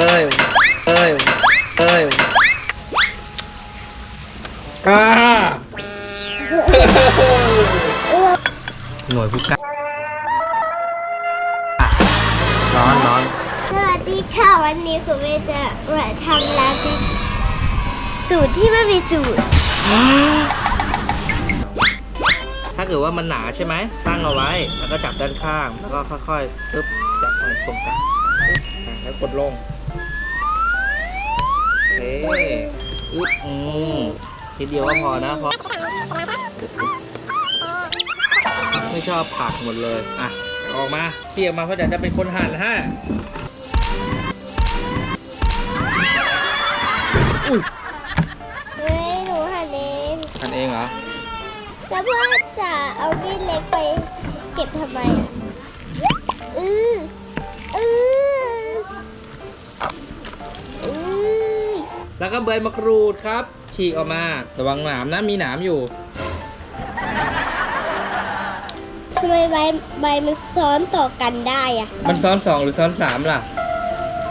เอ้ยเอ้ยเอ้ยอ่าหน่วยผู้กล้าร้อนร้อนสวัสดีค่ะวันนี้คุณแม่จะมาทำลาเต้นสูตรที่ไม่มีสูตร ถ้าเกิดว่ามันหนาใช่ไหมตั้งเอาไว้ แล้วก็จับด้านข้าง แล้วก็ค่อยๆตึ๊บจับมันตรงกลางปึ๊บอะแล้วกดลงโอ เคอึ๊บอืมทีเดียวก็พอนะเพราะไม่ชอบผักหมดเลย อะ ออกมาเที่ยกมาเพราะจะจะเป็นคนหั่นฮะอุ้ยเฮ้ยหนูหันเองหั่นเองเหรอ แล้วพ่อจะเอามีดเล็กไปเก็บทำไมอะ อืออือ แล้วก็ใบมะกรูดครับ ฉีกออกมา ระวังหนามนะมีหนามอยู่ ทำไมใบใบมันซ้อนต่อกันได้อะมันซ้อนสองหรือซ้อนสามล่ะ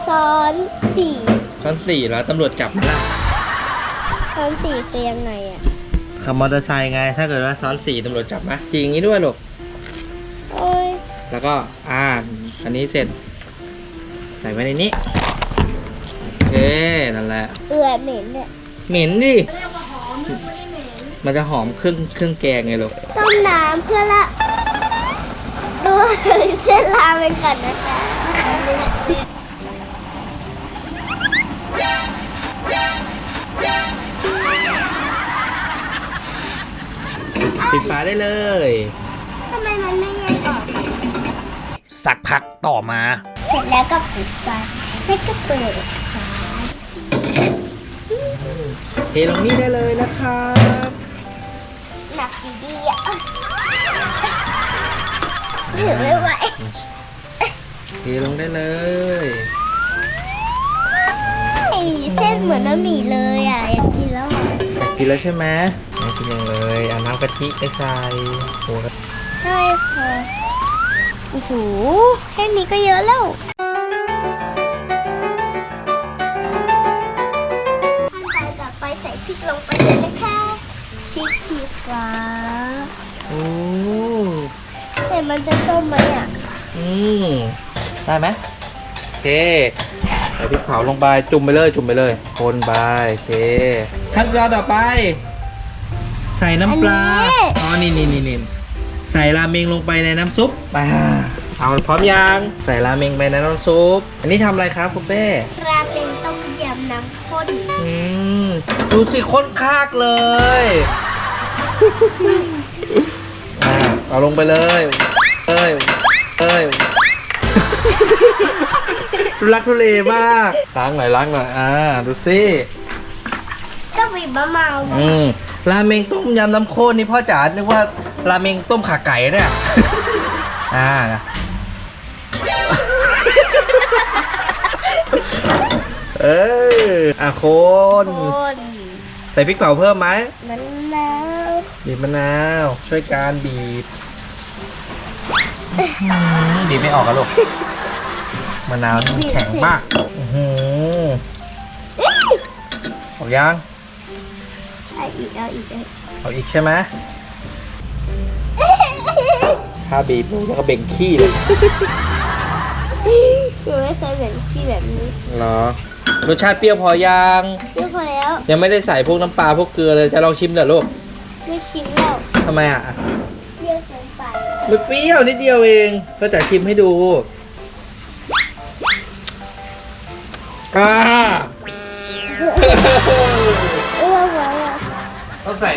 ซ้อนสี่ซ้อนสี่แล้วตำรวจจับมันล่ะซ้อนสี่คือยังไงอะขับมอเตอร์ไซค์ไง ถ้าเกิดว่าซ้อนสี่ตำรวจจับไหมจริงอย่างนี้ด้วยลูก โอ้ยแล้วก็อ่าอันนี้เสร็จ ใส่ไว้ในนี้โอ เค นั่นแหละ เอือเหม็นเนี่ยเหม็นดิ มันจะหอมเครื่องเครื่องแกงไงลูกต้มน้ำเพื่อละดูเส้นราเมงก่อนนะคะปิดฝาได้เลย ทำไมมันไม่แยกออกสักพักต่อมา เสร็จแล้วก็ปิดไฟแล้วก็เปิดฝา เทลงนี่ได้เลยนะครับหนักอยู่ดีอะถือไม่ไหวเทลงได้เลยไอ้เส้นเหมือนน้ำหมี่เลยอะอยากกินแล้วอะกินแล้วใช่ไหมไม่กินยังเลยเอาน้ำกะทิไปใส่โอ้ยใช่ค่ะโอ้โหแค่นี้ก็เยอะแล้ว ริกลงไปเลยนะคะพริกชี้ฟ้าโอ้แต่มันจะส้มไหมอะอืมได้ไหมโอเคใส่พริกเผาลงไปจุ่มไปเลย จุ่มไปเลย คนไปโอเคขั้นตอนต่อไป ใส่น้ำปลาอ๋อนี่นี่นี่นี่ใส่ราเมงลงไปในน้ำซุปไปเอาพร้อมยังใส่ราเมงไปในน้ำซุป อันนี้ทำอะไรครับคุณเป้ราเป็นต้มยำน้ำข้นอืม ดูสิข้นคากเลยอ่าเอาลงไปเลยเอ้ยเอ้ยทุลักทุเลมากล้างหน่อยล้างหน่อยอ่าดูสิก็มีมะนาวอืมราเมงต้มยำน้ำข้นนี่พ่อจ๋านึกว่าราเมงต้มขาไก่เนี่ยอ่า เอออะคนคนใส่พริกเผาเพิ่มไหมมะนาวบีบมะนาว ช่วยการบีบบีบไม่ออกอะลูกมะนาวนี่มันแข็งมากอื้อหือเอายังเอาอีกเอาอีกเอาอีกเอาอีกใช่ไหมถ้าบีบลูกแล้วก็เบ่งขี้เลยคือไม่เคยเห็นที่แบบนี้เหรอ รสชาติเปรี้ยวพอยังเรียบร้อยแล้วยังไม่ได้ใส่พวกน้ำปลาพวกเกลือเลยจะลองชิมเหรอลูกไม่ชิมแล้วทำไมอะเยอะเกินไปมันเปรี้ยวนิดเดียวเองก็จะชิมให้ดูอ่าเออไว้อะต้องใส่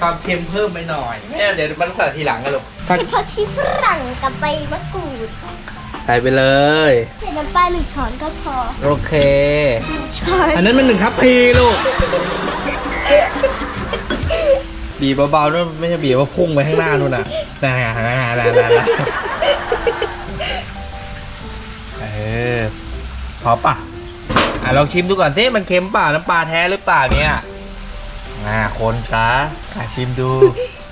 ความเค็มเพิ่มไปหน่อยเนี่ยเดี๋ยวมันใส่ทีหลังกันลูก ผักชีฝรั่งกับใบมะกรูด ใส่ไปเลย ใส่น้ำปลาหนึ่งช้อนก็พอโอเคหนึ่งช้อนอันนั้นมันหนึ่งทัพพีลูก บีบเบาๆด้วยไม่ใช่บีบว่าพุ่งไปข้างหน้านู่นน่ะน่าน่าน่าน่าน่าเออพอปะอะลองชิมดูก่อนสิมันเค็มเปล่าน้ำปลาแท้หรือเปล่าเนี่ย อ่าคนซะอะชิมดู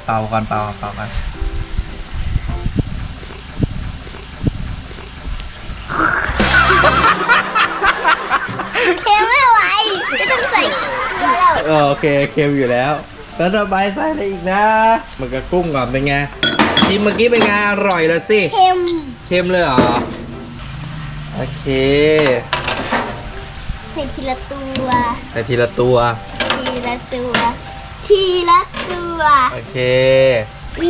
เป่าก่อนเป่าเป่าก่อน เค็มไม่ไหวไม่ต้องใส่เกลือแล้วเออโอเคเค็มอยู่แล้ว แล้วต่อไปใส่อะไรอีกนะหมันกับกุ้งก่อนเป็นไงชิมเมื่อกี้เป็นไงอร่อยแล้วสิเค็มเค็มเลยเหรอโอเคใส่ทีละตัว ใส่ทีละตัวทีละตัว ทีละตัวโอเค อื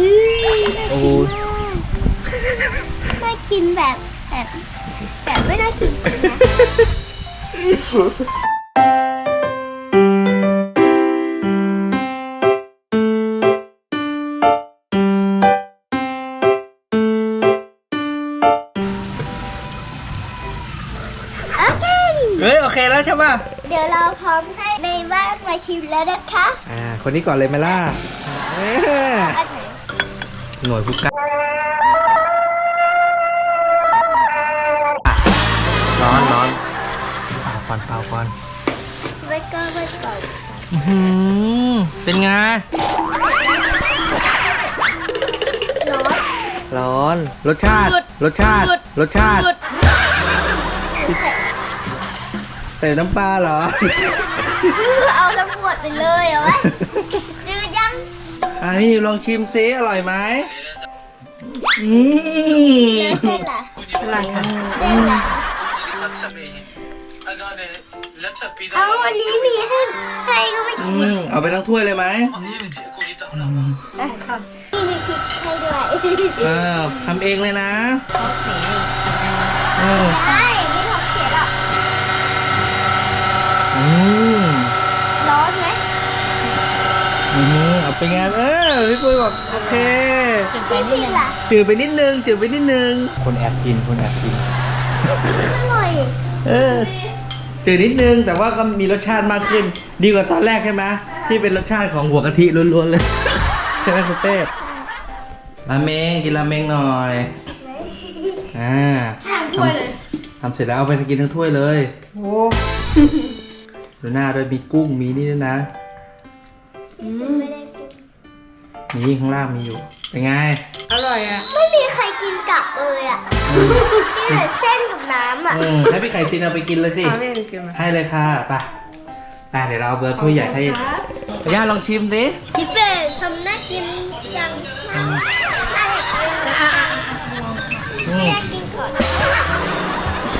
มโอ้โหน่ากินแบบแบบแบบไม่น่ากินนะ โอเค เฮ้ยโอเคแล้วใช่ป่ะ เดี๋ยวเราพร้อมให้ในบ้านมาชิมแล้วนะคะอ่า คนนี้ก่อนเลยไหมล่ะเอ้ยอันไหนหน่วยผู้กล้า ก่อนเปล่าก่อนไม่ก็ไม่เป่าอื้อหือเป็นไง ร้อนร้อน รสชาติ รสชาติ รสชาติ ใส่น้ำปลาเหรอเอาทั้งหมดไปเลยเอาไว้จืดยังอะพี่นิวลองชิมซิอร่อยไหมอืเจอมเส้นล่ะอะไรคะเส้นล่ะ เอาวันนี้มีให้ให้ก็ไม่อืกินมเอาไปทั้งถ้วยเลยไหมนี่มีพริกให้ด้วยเออทำเองเลยนะเขาสีนี่อืมใช่ไม่ท้องเสียหรอกอืมร้อนไหมอืมเอาไปไงเออพี่ปุ้ยบอกโอเคจนไปไม่นี่กินเลยล่ะจืดไปนิดนึงจืดไปนิดนึง คนแอบกินคนแอบกินอร่อย เออ จืดนิดนึงแต่ว่าก็มีรสชาติมากขึ้น ดีกว่าตอนแรกใช่ไหมที่เป็นรสชาติของหัวกะทิล้วนๆเลยใช่ไหมคุณเต้ราเมงกินราเมงหน่อยอ่าทำทำเสร็จแล้วเอาไปกินทั้งถ้วยเลยโอ้ดูหน้าด้วยมีกุ้งมีนี่ด้วยนะไม่ได้กินมีข้างล่างมีอยู่เป็นไงอร่อยอะไม่มีใครกินกลับเลยอะ กินแต่เส้นกับน้ำอะอืมให้พี่ไข่ตินเอาไปกินเลยสิ เอาเล่นกินมาให้เลยค่ะไปไปเดี๋ยวเราเอาเบอร์ถ้วยใหญ่ให้ย่าลองชิมสิพี่เป้ทำน่ากินจังน่ากินอืมน่ากินก่อน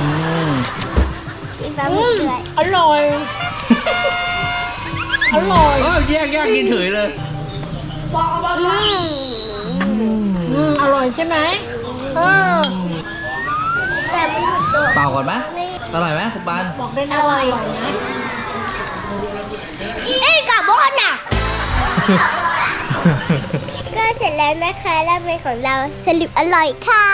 อืมอีฟ้าไม่เปื่อยอร่อย อร่อยโอ้แยกแยกกินเฉยเลยอืมอร่อยใช่ไหมเออ ล่าก่อนไหมอร่อยไหมคุณปานบอกได้นะว่าอร่อยนะเอ้ยกับบอนอะ ก็เสร็จแล้วนะคะราเมงของเราสรุปอร่อยค่ะ